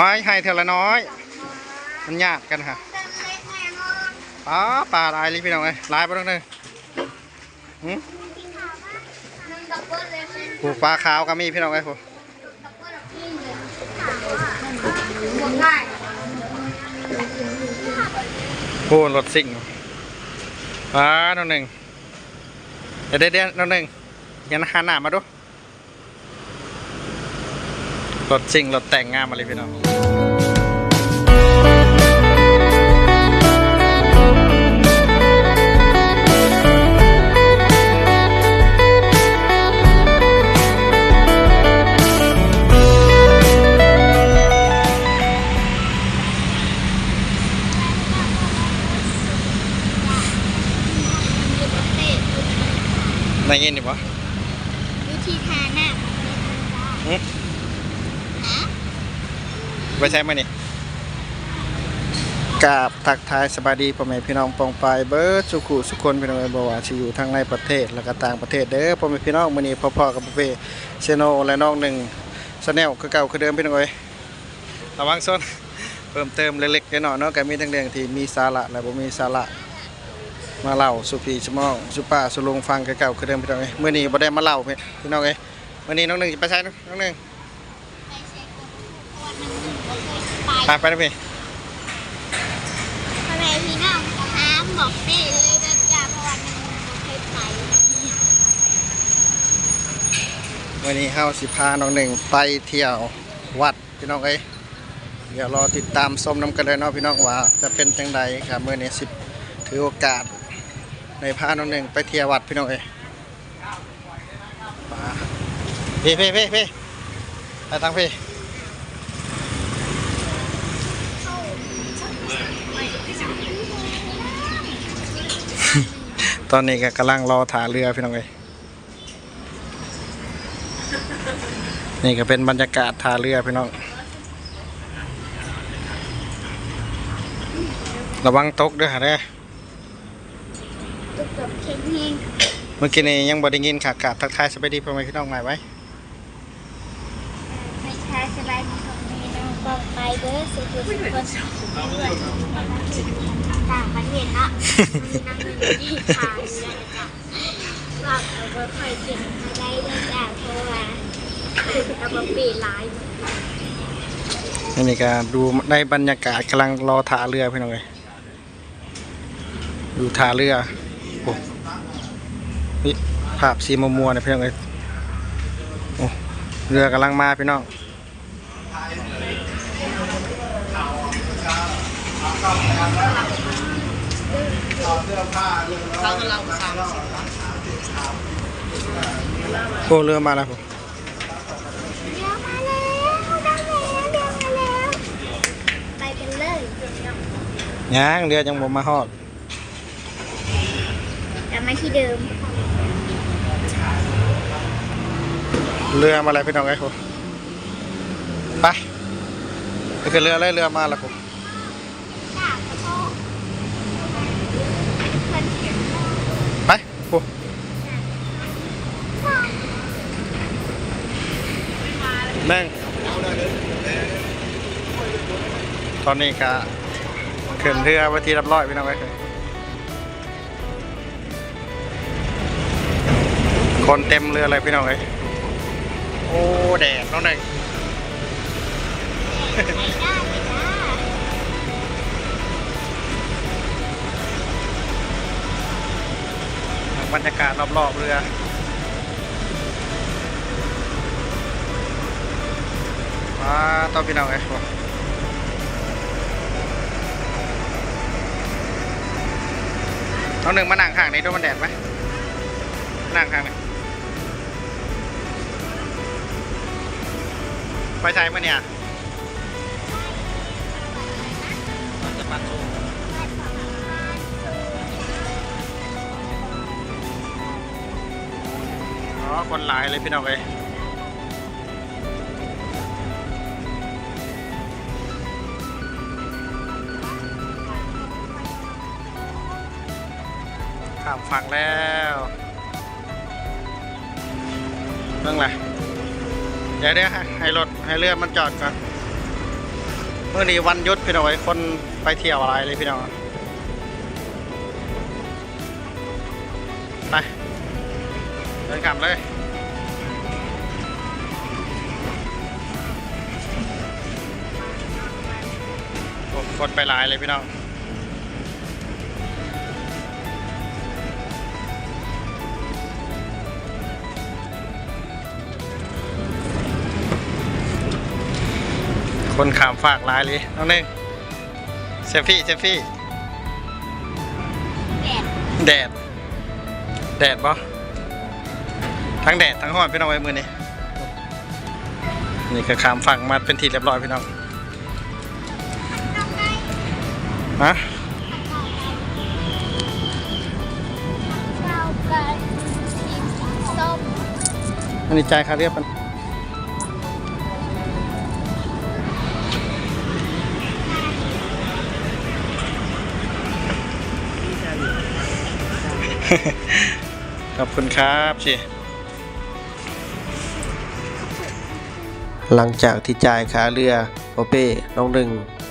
หอยให้เท่าละน้อย มันยากกันค่ะปลาปลาลายลยพี่น้องเอ้ยลายไปตรงนึงหืมผูกปลาขาวก็มีพี่น้องเอ้ยผูง่ายผูรถสิ่งปลาตรงหนึ่งเดี๋ยวเดี๋ยวเดี๋ยวตรงหนึ่งยันหันหน้ามาดู รถสิ่งรถแต่งงามมาเลยพี่น้องได้ยนดิปะ วิธีทานน่ะ ไปใช้ไหมนี่กาบทักทายสบายดีพ่อแม่พี่น้องปองปายเบิร์ดสุขุสุคนพี่น้องเอ้ยบ่ว่าสิอยู่ทั้งในประเทศและก็ต่างประเทศเด้อพ่อแม่พี่น้องมื้อนี้พ่อๆกับพ่อเปเซโนและน้องหนึ่งสแนลคือเก่าคือเดิมพี่น้องเอ้ยระวังส้นเพิ่มเติมเล็กๆน้อยๆเนาะก็มีทั้งเรื่องที่มีสาระและบ่มีสาระมาเล่าสุพี่สมองสุป้าสุลุงฟังเก่าคือเดิมพี่น้องเอ้ยมื้อนี้บ่ได้มาเล่าพี่น้องเอ้ยมื้อนี้น้องหนึ่งไปใช้น้องหนึ่ง ไปไปไปนะพี่พ่อแม่พี่น้องห้ามบอกเต้เลยนะจ๊ะเพราะว่ามันเคยไปวันนี้เฮาสิพาน้องหนึ่งไปเที่ยววัดพี่น้องเอ้ยเดี๋ยวรอติดตามชมน้ำกันเลยเนาะพี่น้องว่า จะเป็นจังใดครับเมื่อนี้สิถือโอกาสในพาน้องหนึ่งไปเที่ยววัดพี่น้องเอ้ยมาพี่พี่พี่พี่ไปทางพี่ ตอนนี้ก็กำลังรอถ่าเรือพี่น้องเอ้ยนี่ก็เป็นบรรยากาศท่าเรือพี่น้อง ระวังตกด้วยฮะเด้อตุกตุกเข่งเฮงเมื่อกี้นี้ยังบ่ได้ยินขากาศทักทายสบายดีพ่อแม่พี่น้องใหม่ไว้ไม่ใช่สบายดีของพี่น้องบอกไปเด้อสุขุสุขคนด้วย ต่างประเทศนะมีนั่งอยู่ที่ทางเรือนะจ๊ะว่าเอาบ่ค่อยเก่งมาได้เลยจ้ะเพราะว่าเอาบ่ปีหลายอันนี้ก็ดูในบรรยากาศกำลังรอท่าเรือพี่น้องเลยดูท่าเรือโอ้นี่ภาพสีมัวๆนะพี่น้องเลยโอ้เรือกำลังมาพี่น้องโอ้เรือมาแล้วผมเดี๋ยวมาแล้วได้แล้วเดี๋ยวมาแล้วไปกันเลยย่างเรือยังบ่มาฮอดกลับมาที่เดิม เรือมาแล้วพี่น้องไอ้ผมไปไปขึ้นเรือเลยเรือมาแล้วผม จ้าขอโทษมันเขียนว่า ไปผม นั่งตอนนี้ก็ขึ้นเรือไว้ที่รับร้อยพี่น้องไอ้ยคนเต็มเรือเลยพี่น้องไอ้ยโอ้แดดน้องหนึ่งไม่ได้เลยจ้าบรรยากาศรอบๆเรือ ว้าต้องพี่น้องไอ้ยน้องหนึ่งมานั่งข้างนี้ดูมันแดดไหมนั่งข้างนี้ไปใช้มาเนี่ยจะปัดโอ๋อคนหลายเลยพี่น้องเอ้ย ข้ามฝั่งแล้วเรื่องอะไรเดี๋ยวเดี๋ยวให้รถให้เรือมันจอดก่อนเมื่อนี้วันยุดพี่น้องไอ้คนไปเที่ยวอะไรเลยพี่น้องไปเดินกลับเลยโอ้คนไปหลายเลยพี่น้อง คนขามฝากหลายเลยน้องหนึ่งเซฟฟี่เซฟฟี่แดดแดด แดดบ่ทั้งแดดทั้งห้อนพี่น้องไว้มือนี้นี่ก็ขามฝั่งมาเป็นทีเรียบร้อยพี่น้องฮะเรากันสีส้มอันนี้จ่ายค่าเรียบมัน ขอบคุณครับชีหลังจากที่จ่ายค่าเรือโอเป้น้องหนึ่ง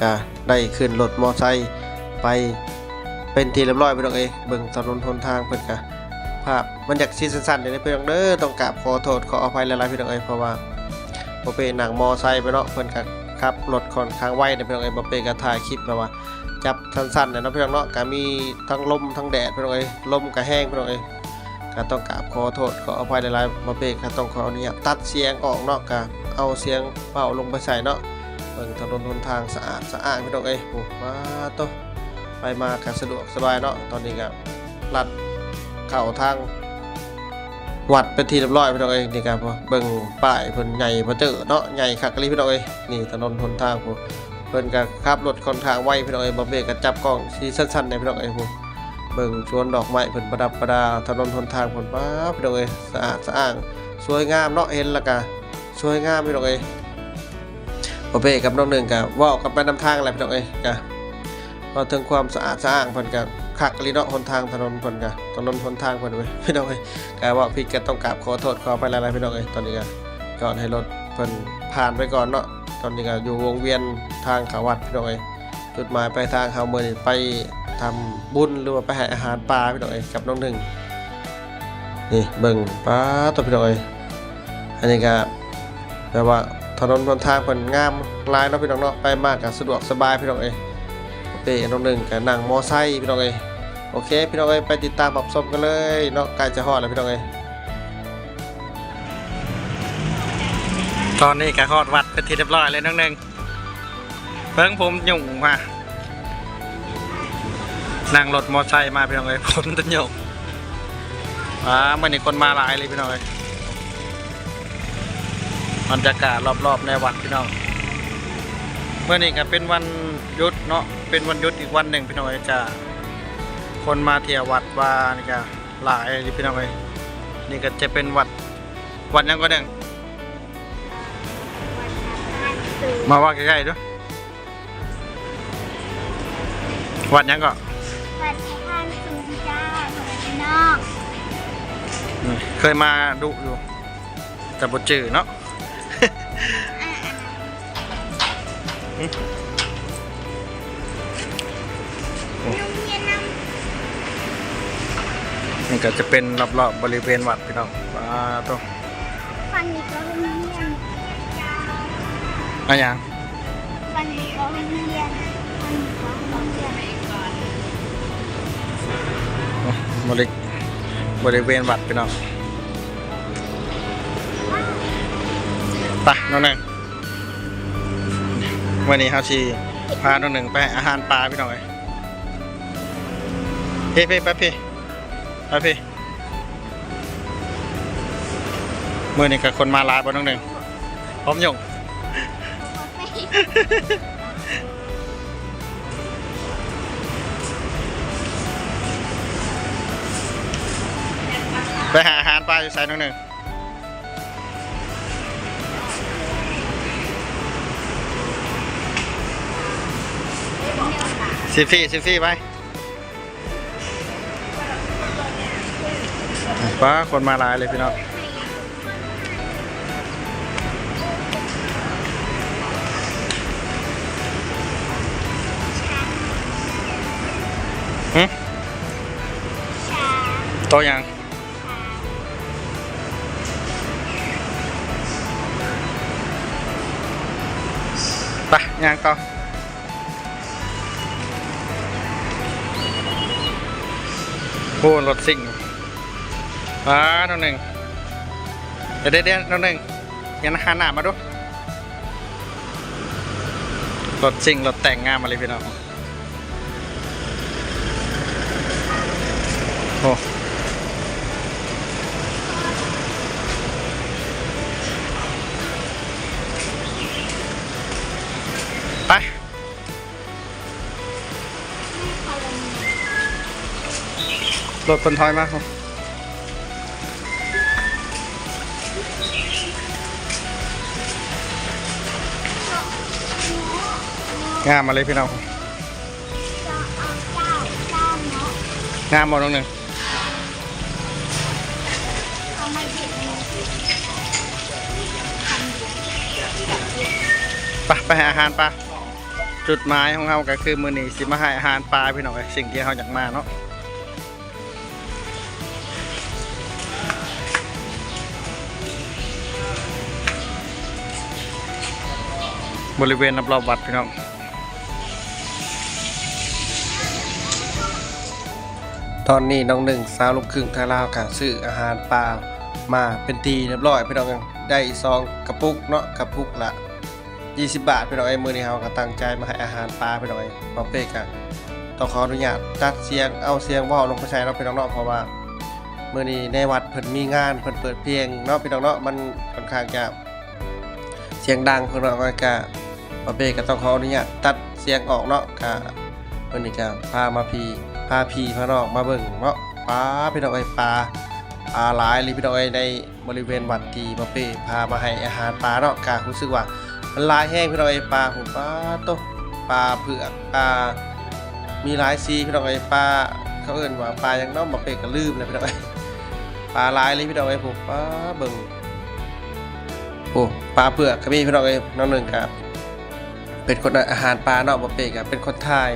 ก็ได้ขึ้นรถมอไซค์ไปเป็นทีเรียบร้อยไปน้องเอยเบิ่งถนนหนทางเพิ่นกะภาพมันอยากซีสั้นๆเดี๋ยวนี้เพิ่องเด้อต้องกราบขอโทษขออภัยหลายๆพี่น้องเอยเพราะว่าโอเป้นั่งมอไซค์ไปเนาะเพิ่นก็ขับรถค่อนข้างไวเด้อพี่องเอยโอเป้ก็ถ่ายคลิปแบบว่า จับสั้นๆเนี่ยเนะพี่น้องเนาะก็มีทั้งลมทั้งแดดพี่น้องเอ้ยลมก็แห้งพี่น้องเอ้ยก็ต้องกราบขอโทษขออภัยหลายๆบ่เป้ก็ต้องขออนุญาตตัดเสียงออกเนาะก็เอาเสียงเบาลงไปใส่เนาะเบิ่งถนนหนทางสะอาดสะอานพี่น้องเอ้ยโอ้ว้าโตไปมาก็สะดวกสบายเนาะตอนนี้ก็ลัดเข้าทางวัดเป็นที่เรียบร้อยพี่น้องเอ้ยนี่ก็พอเบิ่งป้ายเพิ่นใหญ่บ่เจอเนาะใหญ่คักกะลีพี่น้องเอ้ยนี่ถนนหนทางพุ่น เพิ่นก็ขับรถค่อนข้างไวพี่น้องเอ้ยบ่เบรกก็จับกล้องที่สั้นๆในพี่น้องเอ้ยผมเบิ่งชวนดอกไม้เพิ่นประดับประดาถนนหนทางเพิ่นป้าพี่น้องเอ้ยสะอาดสะอ้างสวยงามเนาะเห็นแล้วก็สวยงามพี่น้องเอ้ยบ่เบรกกับน้องหนึ่งก็เว้ากันไปนำทางแหละพี่น้องเอ้ยก็พอถึงความสะอาดสะอ้างเพิ่นก็คักลีเนาะหนทางถนนเพิ่นก็ถนนหนทางเพิ่นเว้ยพี่น้องเอ้ยก็ว่าพี่ก็ต้องกราบขอโทษขออภัยหลายๆพี่น้องเอ้ยตอนนี้ก็ก่อนให้รถเพิ่นผ่านไปก่อนเนาะ ตอนนี้ก็อยู่วงเวียนทางเขาวัดพี่น้องเอ้ยจุดหมายไปลายทางเขาเมือนี่ไปทำบุญหรือว่าไปให้อาหารปลาพี่น้องเอ้ยกับน้องหนึ่งนี่เบิ่งปลาตัวพี่น้องเอ้ยอันนี้ก็แปลว่าถนนหนทางเพิ่นงามลายเนาะพี่น้องเนาะไปมากก็สะดวกสบายพี่น้องเอ้ยโอเคน้องหนึ่งก็นั่งมอไซค์พี่น้องเอ้ยโอเค พี่น้องเอ้ยไปติดตามรับชมกันเลยเนาะใกล้จะฮอดแล้วพี่น้องเอ้ย ตอนนี้ก็ฮอดวัดเป็นที่เรียบร้อยเลยน้องหนึ่งเพิ่งผมหยุ่งมานั่งรถมอไซค์มาพี่น้องเอ้ยผมต้นหยุ่งอ่ามื่อนี้คนมาหลายเลยพี่น้องเอ้ยบรรยากาศรอบๆในวัดพี่น้องเมื่อนี้ก็เป็นวันหยุดเนาะเป็นวันหยุดอีกวันหนึ่งพี่น้องเอ้ยจะคนมาเที่ยววัดว่านี่ก็หลายเลยพี่น้องเอ้ยนี่ก็จะเป็นวัดวัดยังก็เด้ง สูงมาว่าใกล้ๆด้วยวัดหยังก็วัดทานสูงจ้าของพี่น้องเคยมาดูอยู่ แต่บจือเนาะโรงเรียนนนี่ก็จะเป็นรอบๆบริเวณวัดพี่น้องว้าตัวำฟันนี้ก็โรงเรียน อะไรอย่างฟันนี้ก็โรงเรียนฟันนี้ก็โรงเรียนบริบริเวณวัดพี่น้องไปน้องหนึ่งวันนี้ครับชีพาน้องหนึ่งไปให้อาหารปลาพี่น้องเลยพี่พี่ไปพี่ไปพี่มื่อนี้กับคนมาหลายบนน้องหนึ่งพร้อมหยง ไปหาอาหารปลาอยู่ใส่น้องหนึ่งสิฟี่สิฟี่ไปป้าคนมาลายเลยพี่น้อง โตยังไปย่างต่อโอ้รถซิ่งป้าน้องหนึ่งเดี๋ยวเดี๋ยวเดี๋ยวน้องหนึ่งยันหันหน้ามาดูรถซิ่งรถแต่งงามมาเลยพี่น้อง รถคนถอยมากครับงามมาเลยพี่น้องงามหมดตรงหนึ่งเอามาหยิบมือไปไปห้อาหารปลาจุดหมายของเราก็คือมือนีสิมาให้อาหารปลาพี่น้องเอ้ยสิ่งที่เราอยากมาเนาะ บริเวณรอบๆวัดพี่น้องตอนนี้น้องหนึ่งสาวลูกครึ่งไทยลาวค่ะซื้ออาหารปลามาเป็นตีเรียบร้อยพี่น้องได้ซองกระปุกเนาะกระปุกละ 20 บาทพี่น้องไอ้มือนี้เฮาก็ตั้งใจมาให้อาหารปลาพี่น้องไอ้พอเป๊กอะต้องขออนุญาตตัดเสียงเอาเสียงว้าลงไปใช้เนาะพี่น้องเนาะเพราะว่ามื้อนี้ในวัดเพิ่นมีงานเพิ่นเปิดเพลงเนาะพี่น้องเนาะมันค่อนข้างจะเสียงดังพี่น้องก็ พอเป๊กก็ต้องขออนุญาตตัดเสียงออกเนาะก็มื้อนี้ก็พามาพีพาพีพานองมาเบิ่งเนาะปลาพี่น้องไอ้ปลาปลาหลายเลยพี่น้องไอ้ในบริเวณวัดที่พอเป้พามาให้อาหารปลาเนาะก็รู้สึกว่ามันลายแห้งพี่น้องไอ้ปลาผมปลาโตปลาเผือกปลามีหลายสีพี่น้องไอ้ปลาเขาเอิ้นว่าปลายังน้องมาเป็กก็ลืมเลยพี่น้องไอ้ปลาลายเลยพี่น้องไอ้ผมปลาเบิ่งโอ้ปลาเผือกก็มีพี่น้องไอ้น้องหนึ่งครับ เป็นคนอาหารปลาเนาะมาเป็กอะเป็นคนไทย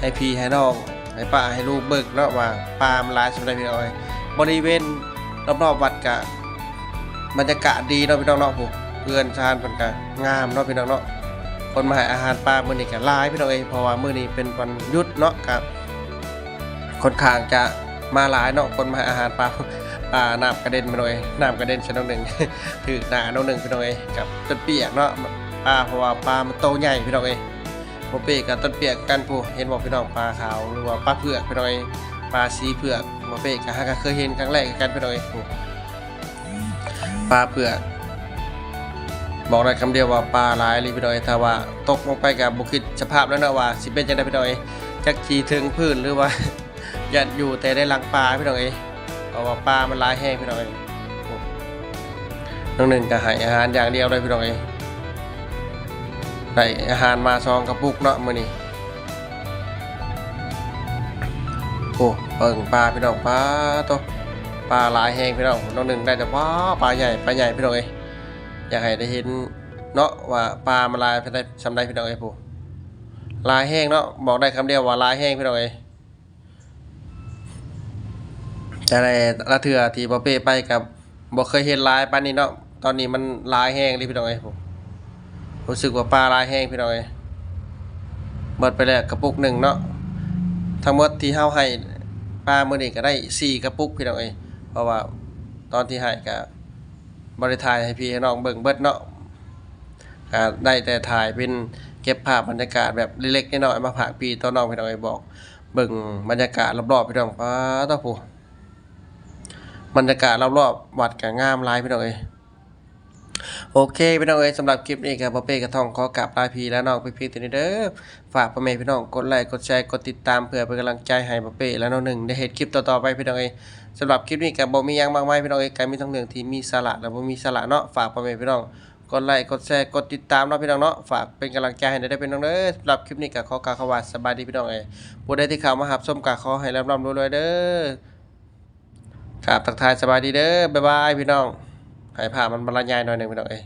ให้พี่ให้น้องให้ป้าให้ลูกเบิกเนาะว่าปลามันหลายสำหรับพี่น้องไอ้บริเวณรอบๆวัดกะบรรยากาศดีเนาะพี่น้องเนาะผมเพื่อนชาญเพิ่นก็งามเนาะพี่น้องเนาะคนมาให้อาหารปลามื้อนี้ก็หลายพี่น้องเอ้ยเพราะว่ามื้อนี้เป็นวันหยุดเนาะครับค่อนข้างจะมาหลายเนาะคนมาให้อาหารปลาปลาน้ำกระเด็นมาหน่อยน้ำกระเด็นชนิดหนึ่งถือหนาน้องหนึ่งพี่น้องเอ้ยกับต้นเปียกเนาะ ปลาเพราะว่าปลามันโตใหญ่พี่น้องเอ้ยบ่เปียกกับต้นเปียกกันผู้เห็นบ่พี่น้องปลาขาวหรือว่าปลาเผือกพี่น้องเอ้ยปลาสีเผือกบ่เปียกก็หาก็เคยเห็นครั้งแรกกันพี่น้องเอ้ยปลาเผือกบอกได้คำเดียวว่าปลาหลายเลยพี่ดอยถ้าว่าตกลงไปกับบุคิดสภาพแล้วนะว่าสิเป็นจังไดพี่ดอยจักชีถึงพื้นหรือว่ายันอยู่แต่ได้ลังปลาพี่ดอยเพราะว่าปลามันหลายแห้งพี่ดอยโอ้น้องหนึ่งก็ให้อาหารอย่างเดียวเลยพี่ดอย ได้อาหารมาซองกระปุกเนาะมื้อนี้โอ้เบิ่งปลาพี่น้องปลาโตปลาหลายแห้งพี่น้องน้องหนึ่งได้แต่ว้าปลาใหญ่ปลาใหญ่พี่น้องเอ้ยอยากให้ได้เห็นเนาะว่าปลามันลายไปได้ชำได้พี่น้องไอ้ผู้ลายแห้งเนาะบอกได้คำเดียวว่าลายแห้งพี่น้องไอ้แต่ในละเถื่อที่บ่เป้ไปกับบ่เคยเห็นลายปานี้เนาะตอนนี้มันลายแห้งเลยพี่น้องไอ้ผู้ รู้สึกว่าปลาลายแห้งพี่น้องไอ้เบิดไปแล้วกระปุกหนึ่งเนาะทั้งหมดที่เฮาให้ปลามื้อนี้ก็ได้สี่กระปุกพี่น้องไอ้เพราะว่าตอนที่ให้ก็บริถ่ายให้พี่ให้น้องเบิ่งเบิดเนาะก็ได้แต่ถ่ายเป็นเก็บภาพบรรยากาศแบบเล็กๆน้อยๆมาฝากพี่ต้นน้องพี่น้องไอ้บอกเบิ่งบรรยากาศรอบๆพี่น้องป้าต้อผู้บรรยากาศรอบๆวัดก็งามลายพี่น้องเอ้ โอเคพี่น้องเอ้ยสำหรับคลิปนี้ครับพ่อเป้กระทองขอกราบลาพีและน้องพี่ๆตัวนี้เด้อฝากพ่อแม่พี่น้องกดไลค์กดแชร์กดติดตามเพื่อเป็นกำลังใจให้พ่อเป้และน้องหนึ่งได้เห็นคลิปต่อๆไปพี่น้องเอ้ยสำหรับคลิปนี้ก็บ่มียังมากมายพี่น้องเอ้ยก็มีทั้งเรื่องที่มีสาระและบ่มีสาระเนาะฝากพ่อแม่พี่น้องกดไลค์กดแชร์กดติดตามเนาะพี่น้องเนาะฝากเป็นกำลังใจให้ได้พี่น้องเด้อสำหรับคลิปนี้ก็ขอกล่าวคำว่าสบายดีพี่น้องเอ้ยผู้ใดที่เข้ามารับชมก็ขอให้ร่ำรวยๆเด้อครับทักทายสบายดีเด้อบ๊ายบายพี่น้อง ให้ภาพมันบรรยายหน่อยหนึ่งพี่น้องเอ้ย